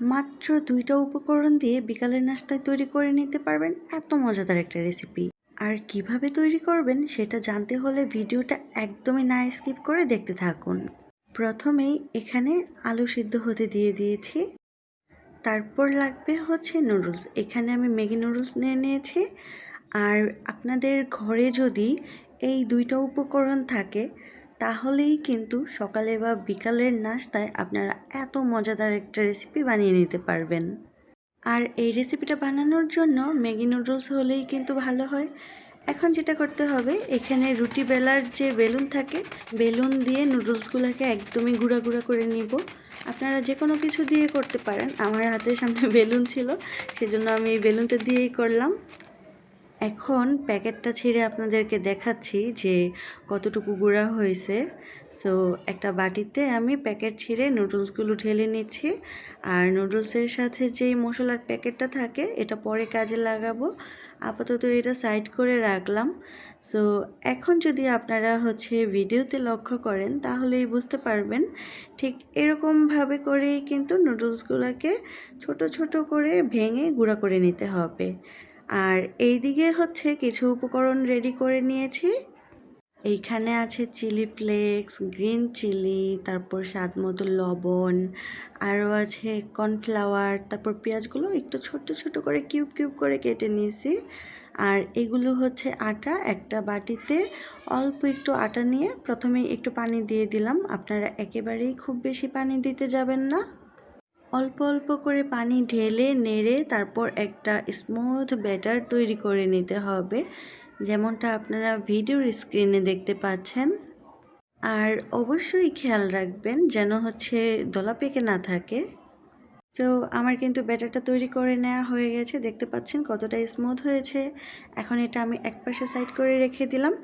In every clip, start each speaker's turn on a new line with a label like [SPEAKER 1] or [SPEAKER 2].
[SPEAKER 1] মাত্র দুইটা উপকরণ দিয়ে বিকালের নাস্তায় তৈরি করে নিতে পারবেন, এত মজাদার একটা রেসিপি আর কীভাবে তৈরি করবেন সেটা জানতে হলে ভিডিওটা একদমই না স্কিপ করে দেখতে থাকুন। প্রথমেই এখানে আলু সিদ্ধ হতে দিয়ে দিয়েছি। তারপর লাগবে হচ্ছে নুডলস এখানে আমি ম্যাগি নুডলস নিয়ে নিয়েছি। আর আপনাদের ঘরে যদি এই দুইটা উপকরণ থাকে তাহলেই কিন্তু সকালে বা বিকালের নাস্তায় আপনারা এত মজাদার একটা রেসিপি বানিয়ে নিতে পারবেন। আর এই রেসিপিটা বানানোর জন্য ম্যাগি নুডলস হলেই কিন্তু ভালো হয়। এখন যেটা করতে হবে, এখানে রুটি বেলার যে বেলুন থাকে, বেলুন দিয়ে নুডলসগুলোকে একদমই গুঁড়া গুঁড়া করে নিব। আপনারা যে কোনো কিছু দিয়ে করতে পারেন। আমার হাতের সামনে বেলুন ছিল, সেজন্য আমি এই বেলুনটা দিয়েই করলাম। এখন প্যাকেটটা ছিঁড়ে আপনাদেরকে দেখাচ্ছি যে কতটুকু গুঁড়া হয়েছে। সো একটা বাটিতে আমি প্যাকেট ছিঁড়ে নুডলসগুলো ঢেলে নিচ্ছি। আর নুডলসের সাথে যেই মশলার প্যাকেটটা থাকে, এটা পরে কাজে লাগাবো। আপাতত এটা সাইড করে রাখলাম। সো এখন যদি আপনারা হচ্ছে ভিডিওতে লক্ষ্য করেন, তাহলেই বুঝতে পারবেন ঠিক এরকমভাবে করেই কিন্তু নুডলসগুলোকে ছোট ছোট করে ভেঙে গুঁড়া করে নিতে হবে। আর এই দিকে হচ্ছে কিছু উপকরণ রেডি করে নিয়েছি। এইখানে আছে চিলি ফ্লেক্স গ্রিন চিলি তারপর স্বাদ মতো লবণ, আরও আছে কর্নফ্লাওয়ার তারপর পেঁয়াজগুলো একটু ছোট ছোট করে কিউব কিউব করে কেটে নিয়েছি। আর এগুলো হচ্ছে আটা একটা বাটিতে, অল্প একটু আটা নিয়ে প্রথমে একটু পানি দিয়ে দিলাম। আপনারা একেবারেই খুব বেশি পানি দিতে যাবেন না। অল্প অল্প করে পানি ঢেলে, নেড়ে তারপর একটা স্মুথ ব্যাটার তৈরি করে নিতে হবে। যেমনটা আপনারা ভিডিওর স্ক্রিনে দেখতে পাচ্ছেন। আর অবশ্যই খেয়াল রাখবেন যেন হচ্ছে দলা পেকে না থাকে। তো আমার কিন্তু ব্যাটারটা তৈরি করে নেওয়া হয়ে গেছে। দেখতে পাচ্ছেন কতটা স্মুথ হয়েছে। এখন এটা আমি এক পাশে সাইড করে রেখে দিলাম।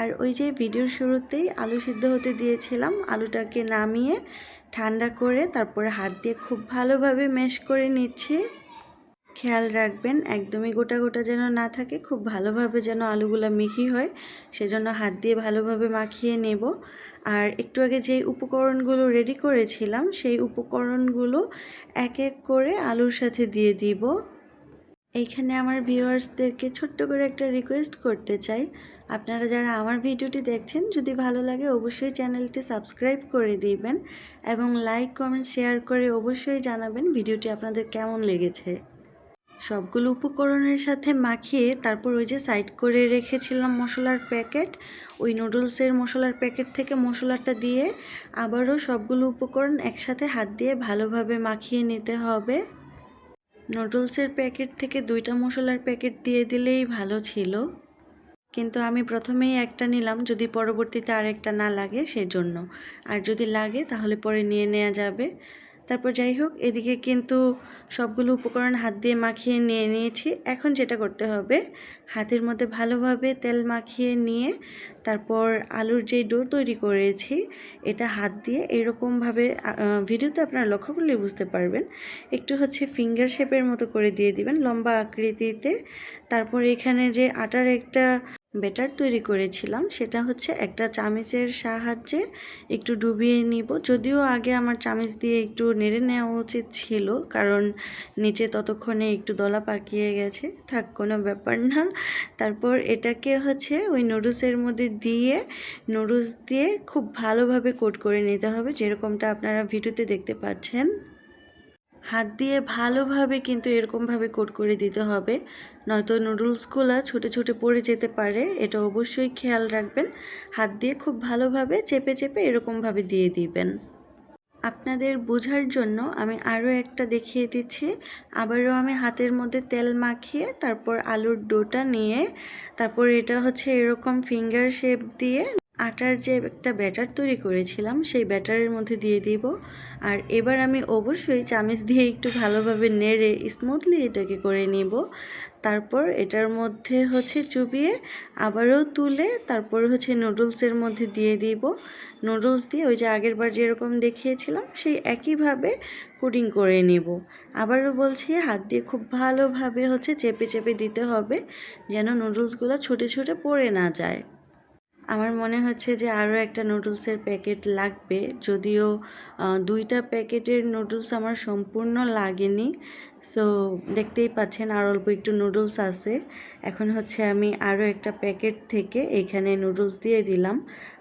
[SPEAKER 1] আর ওই যে ভিডিওর শুরুতেই আলু সিদ্ধ হতে দিয়েছিলাম, আলুটাকে নামিয়ে ঠান্ডা করে তারপরে হাত দিয়ে খুব ভালোভাবে ম্যাশ করে নিচ্ছি। খেয়াল রাখবেন, একদমই গোটা গোটা যেন না থাকে, খুব ভালোভাবে যেন আলুগুলো মিহি হয়, সেজন্য হাত দিয়ে ভালোভাবে মাখিয়ে নেব। আর একটু আগে যেই উপকরণগুলো রেডি করেছিলাম, সেই উপকরণগুলো এক এক করে আলুর সাথে দিয়ে দিব। এইখানে আমার ভিউয়ার্সদেরকে ছোট্ট করে একটা রিকোয়েস্ট করতে চাই। আপনারা যারা আমার ভিডিওটি দেখছেন, যদি ভালো লাগে অবশ্যই চ্যানেলটি সাবস্ক্রাইব করে দিবেন এবং লাইক, কমেন্ট, শেয়ার করে অবশ্যই জানাবেন ভিডিওটি আপনাদের কেমন লেগেছে। সবগুলো উপকরণের সাথে মাখিয়ে তারপর ওই যে সাইড করে রেখেছিলাম মশলার প্যাকেট। ওই নুডলসের মশলার প্যাকেট থেকে মশলাটা দিয়ে আবারও সবগুলো উপকরণ একসাথে হাত দিয়ে ভালোভাবে মাখিয়ে নিতে হবে। নুডলসের প্যাকেট থেকে দুইটা মশলার প্যাকেট দিয়ে দিলেই ভালো ছিল। কিন্তু আমি প্রথমেই একটা নিলাম, যদি পরবর্তীতে আরেকটা না লাগে সেজন্য। আর যদি লাগে, তাহলে পরে নিয়ে নেওয়া যাবে। তারপর যাই হোক এদিকে কিন্তু সবগুলো উপকরণ হাত দিয়ে মাখিয়ে নিয়ে নিয়েছি। এখন যেটা করতে হবে, হাতের মধ্যে ভালোভাবে তেল মাখিয়ে নিয়ে তারপর আলুর যে ডো তৈরি করেছি, এটা হাত দিয়ে এরকমভাবে ভিডিওতে আপনারা লক্ষ্য করলে বুঝতে পারবেন। একটু হচ্ছে ফিঙ্গার শেপের মতো করে দিয়ে দিবেন লম্বা আকৃতিতে। তারপর এখানে যে আটার একটা ব্যাটার তৈরি করেছিলাম। সেটা হচ্ছে একটা চামিচের সাহায্যে একটু ডুবিয়ে নিব। যদিও আগে আমার চামিচ দিয়ে একটু নেড়ে নেওয়া উচিত ছিল, কারণ নিচে ততক্ষণে একটু দলা পাকিয়ে গেছে। থাক, কোনো ব্যাপার না। তারপর এটাকে হচ্ছে ওই নুডলসের মধ্যে দিয়ে, নুডলস দিয়ে খুব ভালোভাবে কোট করে নিতে হবে, যেরকমটা আপনারা ভিডিওতে দেখতে পাচ্ছেন। হাত দিয়ে ভালোভাবে কিন্তু এরকমভাবে কোট করে দিতে হবে। নয়তো নুডলসগুলো ছুটে ছুটে পড়ে যেতে পারে, এটা অবশ্যই খেয়াল রাখবেন। হাত দিয়ে খুব ভালোভাবে চেপে চেপে এরকমভাবে দিয়ে দিবেন। আপনাদের বোঝার জন্য আমি আরও একটা দেখিয়ে দিচ্ছি। আবারও আমি হাতের মধ্যে তেল মাখিয়ে তারপর আলুর ডোটা নিয়ে, তারপর এটা হচ্ছে এরকম ফিঙ্গার শেপ দিয়ে আটার যে একটা ব্যাটার তৈরি করেছিলাম, সেই ব্যাটারের মধ্যে দিয়ে দিব। আর এবার আমি অবশ্যই চামিচ দিয়ে একটু ভালোভাবে নেড়ে স্মুথলি এটাকে করে নিব। তারপর এটার মধ্যে হচ্ছে চুবিয়ে আবারও তুলে তারপর হচ্ছে নুডলসের মধ্যে দিয়ে দিব। নুডলস দিয়ে ওই যে আগের বার যেরকম দেখিয়েছিলাম, সেই একইভাবে কুডিং করে নেব। আবারও বলছি, হাত দিয়ে খুব ভালোভাবে হচ্ছে চেপে চেপে দিতে হবে, যেন নুডলসগুলো ছুটে ছুটে পড়ে না যায়। আমার মনে হচ্ছে যে আরও একটা নুডলসের প্যাকেট লাগবে। যদিও দুইটা প্যাকেটের নুডলস আমার সম্পূর্ণ লাগেনি। সো, দেখতেই পাচ্ছেন আর অল্প একটু নুডলস আছে। এখন হচ্ছে আমি আরও একটা প্যাকেট থেকে এখানে নুডলস দিয়ে দিলাম।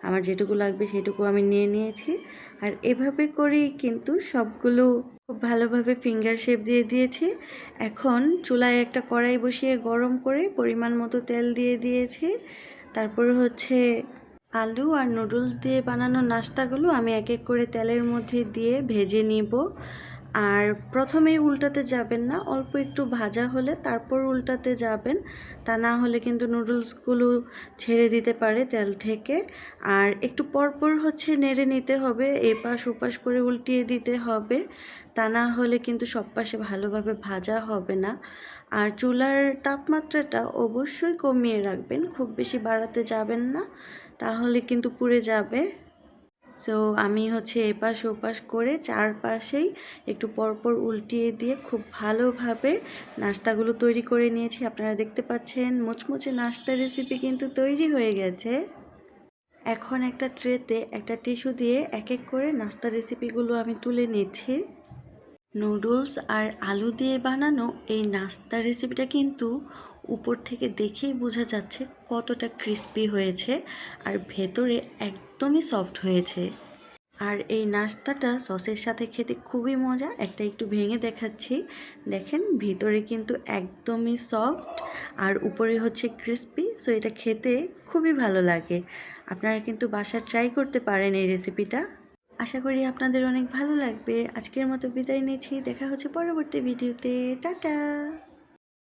[SPEAKER 1] আমার যেটুকু লাগবে সেটুকু আমি নিয়ে নিয়েছি। আর এভাবে করেই কিন্তু সবগুলো খুব ভালোভাবে ফিঙ্গার শেপ দিয়ে দিয়েছি। এখন চুলায় একটা কড়াই বসিয়ে গরম করে পরিমাণ মতো তেল দিয়ে দিয়েছি। তারপর হচ্ছে আলু আর নুডলস দিয়ে বানানো নাস্তাগুলো আমি এক এক করে তেলের মধ্যে দিয়ে ভেজে নিব। আর প্রথমেই উল্টাতে যাবেন না, অল্প একটু ভাজা হলে তারপর উল্টাতে যাবেন। তা না হলে কিন্তু নুডলসগুলো ছেড়ে দিতে পারে তেল থেকে। আর একটু পরপর হচ্ছে নেড়ে নিতে হবে, এপাশ ওপাশ করে উল্টিয়ে দিতে হবে। তা না হলে কিন্তু সব পাশে ভালোভাবে ভাজা হবে না। আর চুলার তাপমাত্রাটা অবশ্যই কমিয়ে রাখবেন, খুব বেশি বাড়াতে যাবেন না, তাহলে কিন্তু পুড়ে যাবে। সো আমি হচ্ছে এপাশ ওপাশ করে চারপাশেই একটু পরপর উল্টিয়ে দিয়ে খুব ভালোভাবে নাস্তাগুলো তৈরি করে নিয়েছি। আপনারা দেখতে পাচ্ছেন মুচমুচে নাস্তার রেসিপি কিন্তু তৈরি হয়ে গেছে। এখন একটা ট্রেতে একটা টিস্যু দিয়ে এক এক করে নাস্তা রেসিপিগুলো আমি তুলে নিচ্ছি। নুডলস আর আলু দিয়ে বানানো এই নাস্তা রেসিপিটা কিন্তু উপর থেকে দেখেই বোঝা যাচ্ছে কতটা ক্রিস্পি হয়েছে আর ভেতরে একদমই সফট হয়েছে। আর এই নাস্তাটা সসের সাথে খেতে খুবই মজা। একটা একটু ভেঙে দেখাচ্ছি। দেখেন, ভিতরে কিন্তু একদমই সফট আর উপরে হচ্ছে ক্রিস্পি সো এটা খেতে খুবই ভালো লাগে। আপনারা কিন্তু বাসায় ট্রাই করতে পারেন এই রেসিপিটা আশা করি আপনাদের অনেক ভালো লাগবে। আজকের মতো বিদায় নিয়েছি দেখা হচ্ছে পরবর্তী ভিডিওতে টাটা!